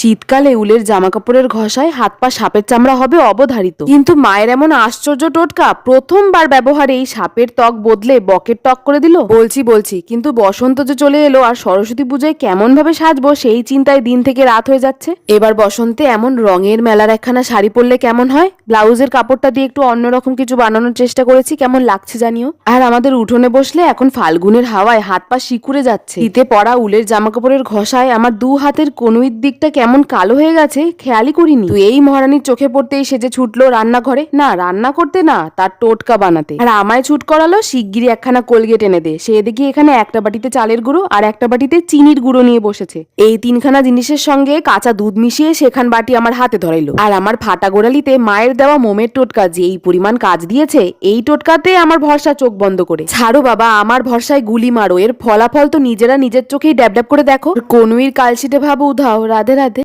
শীতকালে উলের জামা কাপড়ের ঘষায় হাত পা সাপের চামড়া হবে অবধারিত। কিন্তু মায়ের এমন আশ্চর্য টোটকা প্রথমবার ব্যবহারে এই সাপের ত্বক বদলে বকের ত্বক করে দিল? বলছি বলছি, কিন্তু বসন্ত যে চলে এলো আর সরস্বতী পুজোয় কেমন ভাবে সাজবো সেই চিন্তায় দিন থেকে রাত হয়ে যাচ্ছে। এবার বসন্তে এমন রঙের মেলার একখানা শাড়ি পরলে কেমন হয়? ব্লাউজের কাপড়টা দিয়ে একটু অন্যরকম কিছু বানানোর চেষ্টা করেছি, কেমন লাগছে জানিও? আর আমাদের উঠোনে বসলে এখন ফাল্গুনের হাওয়ায় হাত পা শিকুরে যাচ্ছে। শীতে পরা উলের জামা কাপড়ের ঘষায় আমার দু হাতের কনুইর দিকটা কেমন কালো হয়ে গেছে, খেয়ালই করিনি। তুই এই মহারানীর চোখে পড়তেই সেজে ছুটলো রান্নাঘরে? না, রান্না করতে না, তার টোটকা বানাতে। আর আমায় ছুট করালো, শিগগিরই একখানা কোলগেট এনে দে। সে দেখি এখানে একটা বাটিতে চালের গুঁড়ো আর একটা বাটিতে চিনির গুঁড়ো নিয়ে বসেছে। এই তিনখানা জিনিসের সঙ্গে কাঁচা দুধ মিশিয়ে সেখান বাটি আমার হাতে ধরাইলো। আর আমার ফাটা গোড়ালিতে মায়ের দেওয়া মোমের টোটকা যে এই পরিমাণ কাজ দিয়েছে, এই টোটকাতে আমার ভরসা চোখ বন্ধ করে। ছাড়ো বাবা, আমার ভরসায় গুলি মারো। এর ফলাফল তো নিজেরা নিজের চোখেই ড্যাব ড্যাব করে দেখো। কনুইর কালশিটে ভাব উধাও। রাধে রাধে।